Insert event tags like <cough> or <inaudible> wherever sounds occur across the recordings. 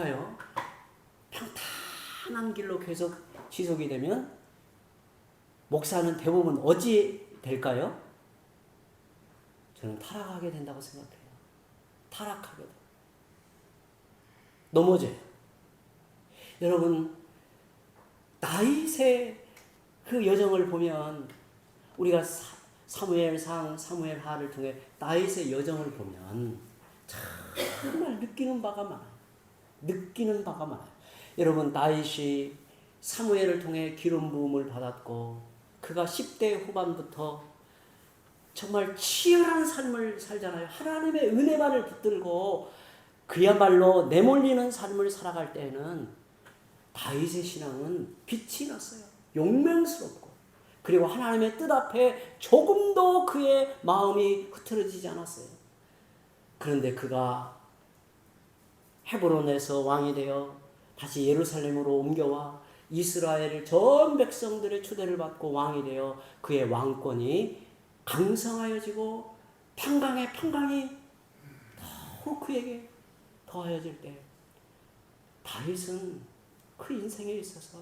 가요. 평탄한 길로 계속 지속이 되면 목사는 대부분 어찌 될까요? 저는 타락하게 된다고 생각해요. 타락하게 돼. 넘어져요. 여러분 다윗의 그 여정을 보면 우리가 사, 사무엘상, 사무엘하를 통해 다윗의 여정을 보면 정말 느끼는 바가 많아요. 느끼는 바가 많아요. 여러분 다윗이 사무엘을 통해 기름 부음을 받았고 그가 10대 후반부터 정말 치열한 삶을 살잖아요. 하나님의 은혜만을 붙들고 그야말로 내몰리는 삶을 살아갈 때에는 다윗의 신앙은 빛이 났어요. 용맹스럽고 그리고 하나님의 뜻 앞에 조금도 그의 마음이 흐트러지지 않았어요. 그런데 그가 헤브론에서 왕이 되어 다시 예루살렘으로 옮겨와 이스라엘 전 백성들의 추대를 받고 왕이 되어 그의 왕권이 강성하여지고 평강의 평강이 더욱 그에게 더하여질 때 다윗은 그 인생에 있어서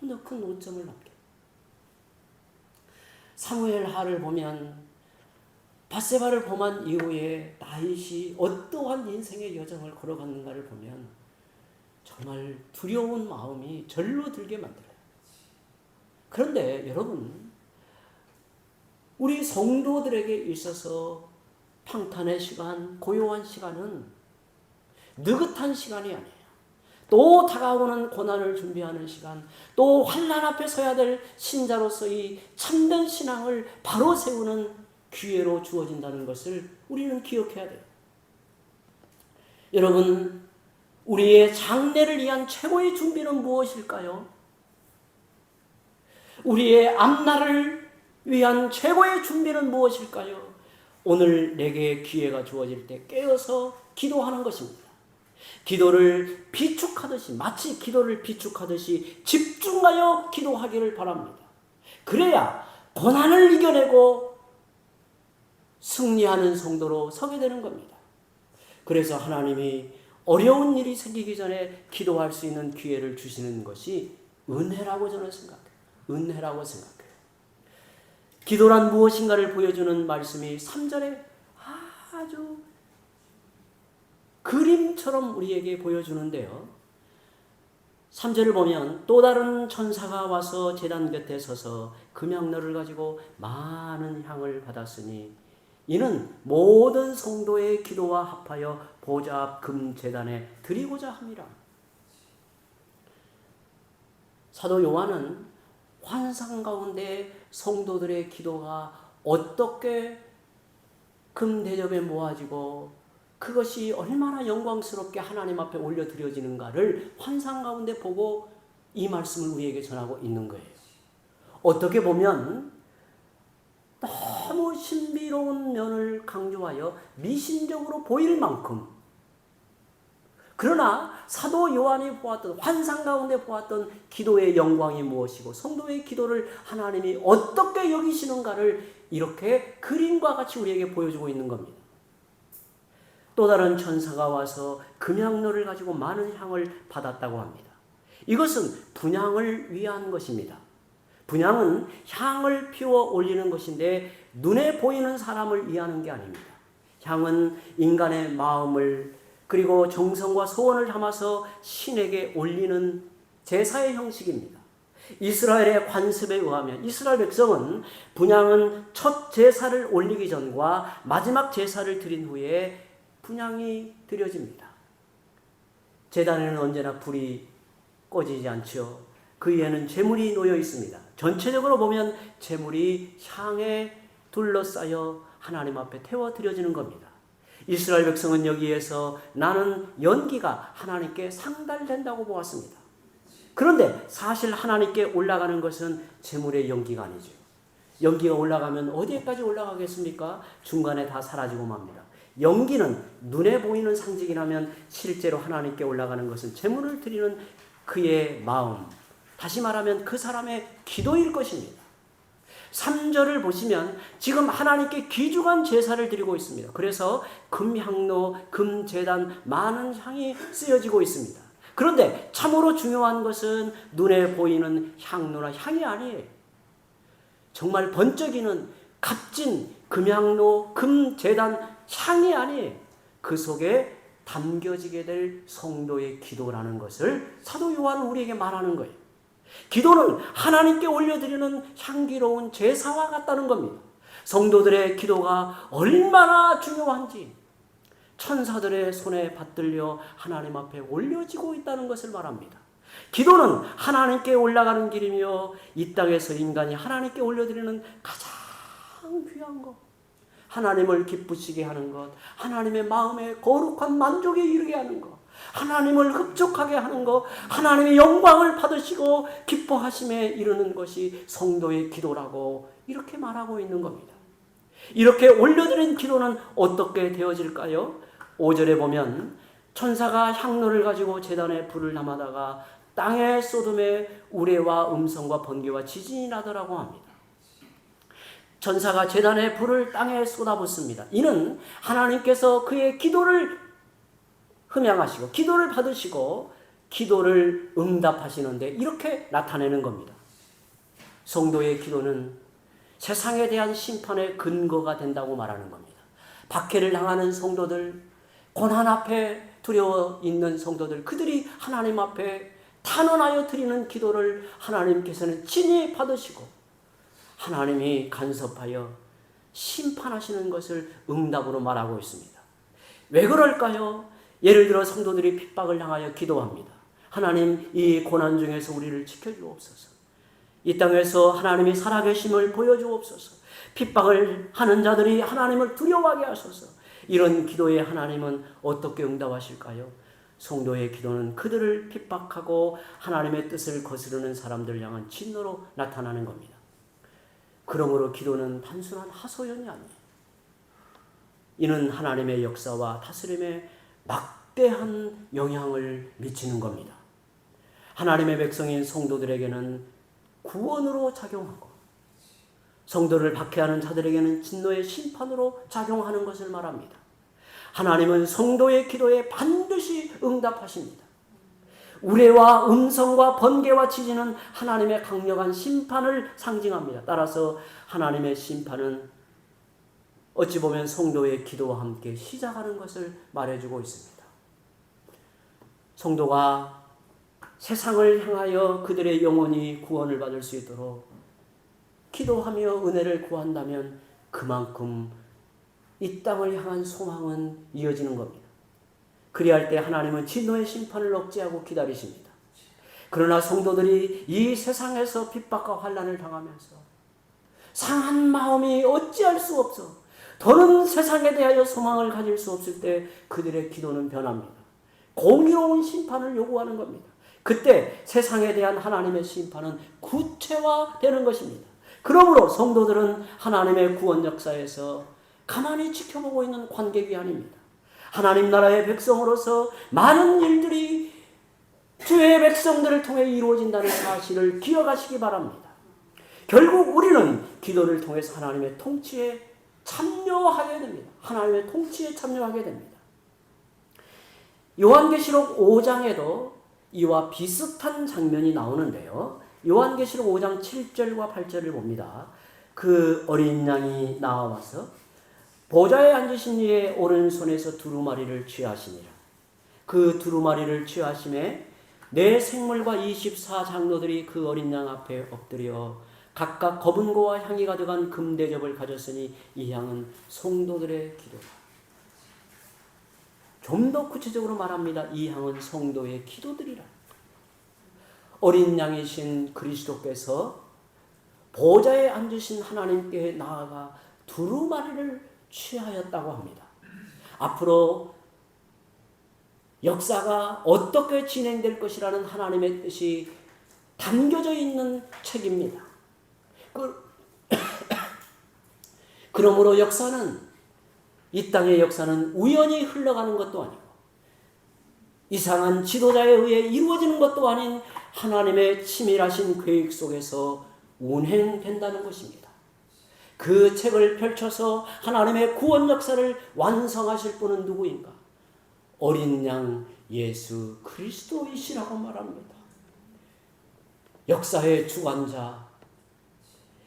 너무나 큰 오점을 남겨. 사무엘 하를 보면 바세바를 범한 이후에 다윗이 어떠한 인생의 여정을 걸어갔는가를 보면 정말 두려운 마음이 절로 들게 만들어요. 그런데 여러분, 우리 성도들에게 있어서 평탄의 시간, 고요한 시간은 느긋한 시간이 아니에요. 또 다가오는 고난을 준비하는 시간, 또 환란 앞에 서야 될 신자로서의 참된 신앙을 바로 세우는 기회로 주어진다는 것을 우리는 기억해야 돼요. 여러분, 우리의 장래를 위한 최고의 준비는 무엇일까요? 우리의 앞날을 위한 최고의 준비는 무엇일까요? 오늘 내게 기회가 주어질 때 깨어서 기도하는 것입니다. 기도를 비축하듯이 마치 기도를 비축하듯이 집중하여 기도하기를 바랍니다. 그래야 고난을 이겨내고 승리하는 성도로 서게 되는 겁니다. 그래서 하나님이 어려운 일이 생기기 전에 기도할 수 있는 기회를 주시는 것이 은혜라고 저는 생각해요. 은혜라고 생각해요. 기도란 무엇인가를 보여주는 말씀이 3절에 아주 그림처럼 우리에게 보여주는데요. 3절을 보면 또 다른 천사가 와서 제단 곁에 서서 금양너를 가지고 많은 향을 받았으니 이는 모든 성도의 기도와 합하여 보좌 앞 금제단에 드리고자 함이라. 사도 요한은 환상 가운데 성도들의 기도가 어떻게 금대접에 모아지고 그것이 얼마나 영광스럽게 하나님 앞에 올려드려지는가를 환상 가운데 보고 이 말씀을 우리에게 전하고 있는 거예요. 어떻게 보면 너무 신비로운 면을 강조하여 미신적으로 보일 만큼 그러나 사도 요한이 보았던 환상 가운데 보았던 기도의 영광이 무엇이고 성도의 기도를 하나님이 어떻게 여기시는가를 이렇게 그림과 같이 우리에게 보여주고 있는 겁니다. 또 다른 천사가 와서 금양로를 가지고 많은 향을 받았다고 합니다. 이것은 분양을 위한 것입니다. 분양은 향을 피워 올리는 것인데 눈에 보이는 사람을 위하는 게 아닙니다. 향은 인간의 마음을 그리고 정성과 소원을 담아서 신에게 올리는 제사의 형식입니다. 이스라엘의 관습에 의하면 이스라엘 백성은 분양은 첫 제사를 올리기 전과 마지막 제사를 드린 후에 분양이 드려집니다. 제단에는 언제나 불이 꺼지지 않죠. 그 위에는 재물이 놓여 있습니다. 전체적으로 보면 재물이 향에 둘러싸여 하나님 앞에 태워 드려지는 겁니다. 이스라엘 백성은 여기에서 나는 연기가 하나님께 상달된다고 보았습니다. 그런데 사실 하나님께 올라가는 것은 재물의 연기가 아니죠. 연기가 올라가면 어디까지 올라가겠습니까? 중간에 다 사라지고 맙니다. 연기는 눈에 보이는 상징이라면 실제로 하나님께 올라가는 것은 재물을 드리는 그의 마음, 다시 말하면 그 사람의 기도일 것입니다. 3절을 보시면 지금 하나님께 귀중한 제사를 드리고 있습니다. 그래서 금향로, 금재단 많은 향이 쓰여지고 있습니다. 그런데 참으로 중요한 것은 눈에 보이는 향로나 향이 아니에요. 정말 번쩍이는 값진 금향로, 금재단 향이 아니에요. 그 속에 담겨지게 될 성도의 기도라는 것을 사도 요한은 우리에게 말하는 거예요. 기도는 하나님께 올려드리는 향기로운 제사와 같다는 겁니다. 성도들의 기도가 얼마나 중요한지 천사들의 손에 받들려 하나님 앞에 올려지고 있다는 것을 말합니다. 기도는 하나님께 올라가는 길이며 이 땅에서 인간이 하나님께 올려드리는 가장 귀한 것. 하나님을 기쁘시게 하는 것, 하나님의 마음에 거룩한 만족에 이르게 하는 것, 하나님을 흡족하게 하는 것, 하나님의 영광을 받으시고 기뻐하심에 이르는 것이 성도의 기도라고 이렇게 말하고 있는 겁니다. 이렇게 올려드린 기도는 어떻게 되어질까요? 5절에 보면 천사가 향로를 가지고 재단에 불을 담아다가 땅의 소돔에 우레와 음성과 번개와 지진이 나더라고 합니다. 전사가 재단에 불을 땅에 쏟아붓습니다. 이는 하나님께서 그의 기도를 흠양하시고 기도를 받으시고 기도를 응답하시는데 이렇게 나타내는 겁니다. 성도의 기도는 세상에 대한 심판의 근거가 된다고 말하는 겁니다. 박해를 당하는 성도들, 고난 앞에 두려워 있는 성도들, 그들이 하나님 앞에 탄원하여 드리는 기도를 하나님께서는 친히 받으시고 하나님이 간섭하여 심판하시는 것을 응답으로 말하고 있습니다. 왜 그럴까요? 예를 들어 성도들이 핍박을 당하여 기도합니다. 하나님 이 고난 중에서 우리를 지켜주옵소서. 이 땅에서 하나님이 살아계심을 보여주옵소서. 핍박을 하는 자들이 하나님을 두려워하게 하소서. 이런 기도에 하나님은 어떻게 응답하실까요? 성도의 기도는 그들을 핍박하고 하나님의 뜻을 거스르는 사람들 향한 진노로 나타나는 겁니다. 그러므로 기도는 단순한 하소연이 아니에요. 이는 하나님의 역사와 다스림에 막대한 영향을 미치는 겁니다. 하나님의 백성인 성도들에게는 구원으로 작용하고 성도를 박해하는 자들에게는 진노의 심판으로 작용하는 것을 말합니다. 하나님은 성도의 기도에 반드시 응답하십니다. 우레와 음성과 번개와 지진은 하나님의 강력한 심판을 상징합니다. 따라서 하나님의 심판은 어찌 보면 성도의 기도와 함께 시작하는 것을 말해주고 있습니다. 성도가 세상을 향하여 그들의 영혼이 구원을 받을 수 있도록 기도하며 은혜를 구한다면 그만큼 이 땅을 향한 소망은 이어지는 겁니다. 그리할 때 하나님은 진노의 심판을 억제하고 기다리십니다. 그러나 성도들이 이 세상에서 핍박과 환란을 당하면서 상한 마음이 어찌할 수 없어 더는 세상에 대하여 소망을 가질 수 없을 때 그들의 기도는 변합니다. 공의로운 심판을 요구하는 겁니다. 그때 세상에 대한 하나님의 심판은 구체화되는 것입니다. 그러므로 성도들은 하나님의 구원 역사에서 가만히 지켜보고 있는 관객이 아닙니다. 하나님 나라의 백성으로서 많은 일들이 주의 백성들을 통해 이루어진다는 사실을 기억하시기 바랍니다. 결국 우리는 기도를 통해서 하나님의 통치에 참여하게 됩니다. 하나님의 통치에 참여하게 됩니다. 요한계시록 5장에도 이와 비슷한 장면이 나오는데요. 요한계시록 5장 7절과 8절을 봅니다. 그 어린 양이 나와서 보좌에 앉으신 이의 오른손에서 두루마리를 취하시니라. 그 두루마리를 취하심에 내 생물과 24장로들이 그 어린 양 앞에 엎드려 각각 검은고와 향이 가득한 금대접을 가졌으니 이 향은 성도들의 기도다. 좀 더 구체적으로 말합니다. 이 향은 성도의 기도들이라. 어린 양이신 그리스도께서 보좌에 앉으신 하나님께 나아가 두루마리를 취하였다고 합니다. 앞으로 역사가 어떻게 진행될 것이라는 하나님의 뜻이 담겨져 있는 책입니다. 그, <coughs> 그러므로 역사는 이 땅의 역사는 우연히 흘러가는 것도 아니고 이상한 지도자에 의해 이루어지는 것도 아닌 하나님의 치밀하신 계획 속에서 운행된다는 것입니다. 그 책을 펼쳐서 하나님의 구원 역사를 완성하실 분은 누구인가? 어린 양 예수 그리스도이시라고 말합니다. 역사의 주관자,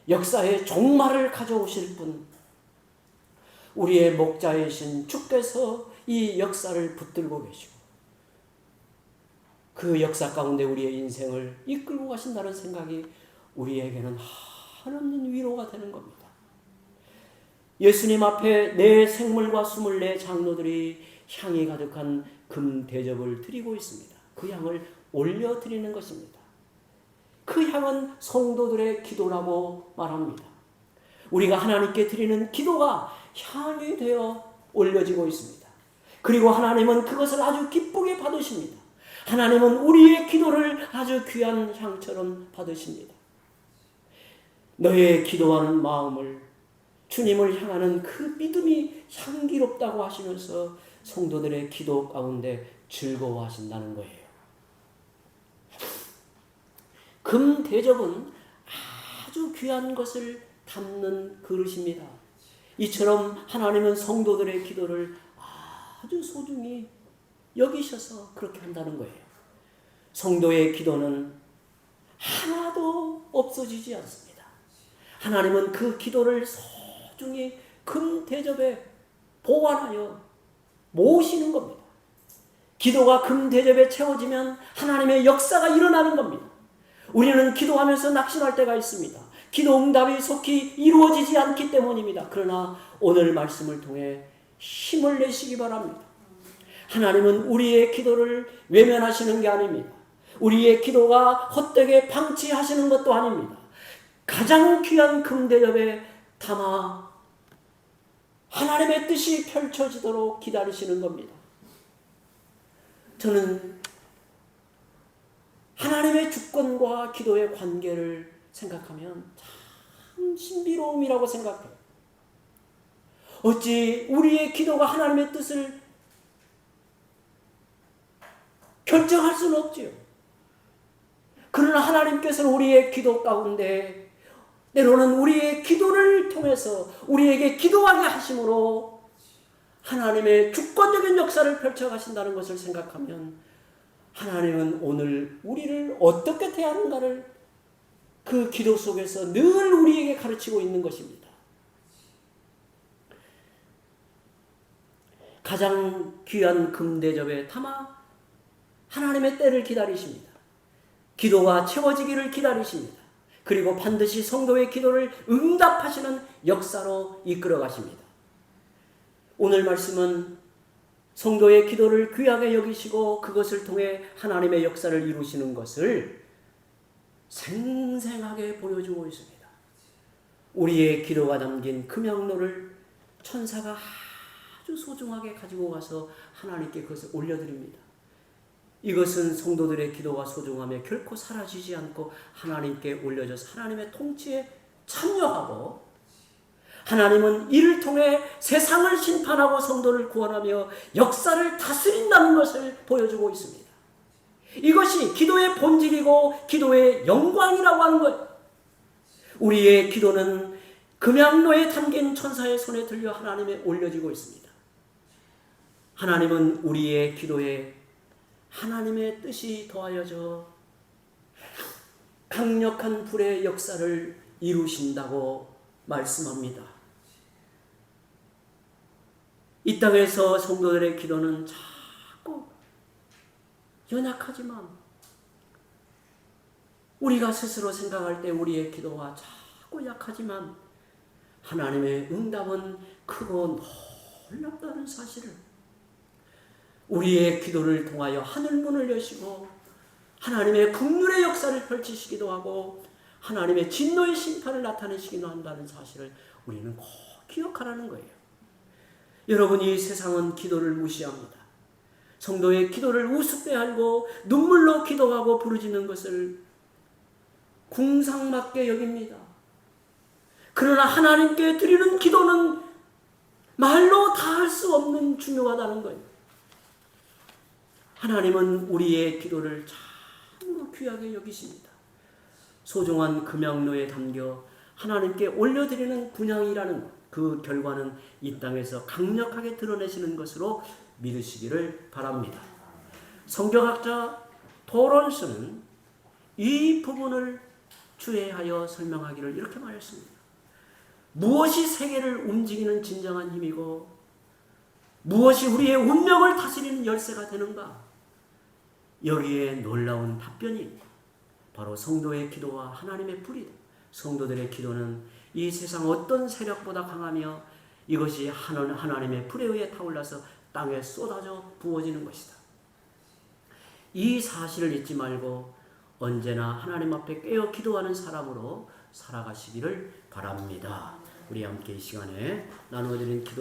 역사의 종말을 가져오실 분, 우리의 목자이신 주께서 이 역사를 붙들고 계시고, 그 역사 가운데 우리의 인생을 이끌고 가신다는 생각이 우리에게는 한없는 위로가 되는 겁니다. 예수님 앞에 내 생물과 스물네 장로들이 향이 가득한 금 대접을 드리고 있습니다. 그 향을 올려 드리는 것입니다. 그 향은 성도들의 기도라고 말합니다. 우리가 하나님께 드리는 기도가 향이 되어 올려지고 있습니다. 그리고 하나님은 그것을 아주 기쁘게 받으십니다. 하나님은 우리의 기도를 아주 귀한 향처럼 받으십니다. 너의 기도하는 마음을 주님을 향하는 그 믿음이 향기롭다고 하시면서 성도들의 기도 가운데 즐거워하신다는 거예요. 금 대접은 아주 귀한 것을 담는 그릇입니다. 이처럼 하나님은 성도들의 기도를 아주 소중히 여기셔서 그렇게 한다는 거예요. 성도의 기도는 하나도 없어지지 않습니다. 하나님은 그 기도를 소중히 금 대접에 보관하여 모시는 겁니다. 기도가 금 대접에 채워지면 하나님의 역사가 일어나는 겁니다. 우리는 기도하면서 낙심할 때가 있습니다. 기도 응답이 속히 이루어지지 않기 때문입니다. 그러나 오늘 말씀을 통해 힘을 내시기 바랍니다. 하나님은 우리의 기도를 외면하시는 게 아닙니다. 우리의 기도가 헛되게 방치하시는 것도 아닙니다. 가장 귀한 금대접에 담아 하나님의 뜻이 펼쳐지도록 기다리시는 겁니다. 저는 하나님의 주권과 기도의 관계를 생각하면 참 신비로움이라고 생각해요. 어찌 우리의 기도가 하나님의 뜻을 결정할 수는 없지요. 그러나 하나님께서는 우리의 기도 가운데 때로는 우리의 기도를 통해서 우리에게 기도하게 하심으로 하나님의 주권적인 역사를 펼쳐 가신다는 것을 생각하면 하나님은 오늘 우리를 어떻게 대하는가를 그 기도 속에서 늘 우리에게 가르치고 있는 것입니다. 가장 귀한 금대접에 담아 하나님의 때를 기다리십니다. 기도가 채워지기를 기다리십니다. 그리고 반드시 성도의 기도를 응답하시는 역사로 이끌어 가십니다. 오늘 말씀은 성도의 기도를 귀하게 여기시고 그것을 통해 하나님의 역사를 이루시는 것을 생생하게 보여주고 있습니다. 우리의 기도가 담긴 금양로를 천사가 아주 소중하게 가지고 가서 하나님께 그것을 올려드립니다. 이것은 성도들의 기도가 소중하며 결코 사라지지 않고 하나님께 올려져서 하나님의 통치에 참여하고 하나님은 이를 통해 세상을 심판하고 성도를 구원하며 역사를 다스린다는 것을 보여주고 있습니다. 이것이 기도의 본질이고 기도의 영광이라고 하는 것. 우리의 기도는 금양로에 담긴 천사의 손에 들려 하나님에 올려지고 있습니다. 하나님은 우리의 기도에 하나님의 뜻이 더하여져 강력한 불의 역사를 이루신다고 말씀합니다. 이 땅에서 성도들의 기도는 자꾸 연약하지만 우리가 스스로 생각할 때 우리의 기도가 자꾸 약하지만 하나님의 응답은 크고 놀랍다는 사실을 우리의 기도를 통하여 하늘문을 여시고 하나님의 국률의 역사를 펼치시기도 하고 하나님의 진노의 심판을 나타내시기도 한다는 사실을 우리는 꼭 기억하라는 거예요. 여러분 이 세상은 기도를 무시합니다. 성도의 기도를 우습게하고 눈물로 기도하고 부르짖는 것을 궁상맞게 여깁니다. 그러나 하나님께 드리는 기도는 말로 다 할 수 없는 중요하다는 거예요. 하나님은 우리의 기도를 참으로 귀하게 여기십니다. 소중한 금양로에 담겨 하나님께 올려드리는 분양이라는 그 결과는 이 땅에서 강력하게 드러내시는 것으로 믿으시기를 바랍니다. 성경학자 토론스는 이 부분을 주의하여 설명하기를 이렇게 말했습니다. 무엇이 세계를 움직이는 진정한 힘이고 무엇이 우리의 운명을 다스리는 열쇠가 되는가? 여기에 놀라운 답변이 바로 성도의 기도와 하나님의 불이다. 성도들의 기도는 이 세상 어떤 세력보다 강하며 이것이 하나- 하나님의 불에 의해 타올라서 땅에 쏟아져 부어지는 것이다. 이 사실을 잊지 말고 언제나 하나님 앞에 깨어 기도하는 사람으로 살아가시기를 바랍니다. 우리 함께 이 시간에 나누어드린 기도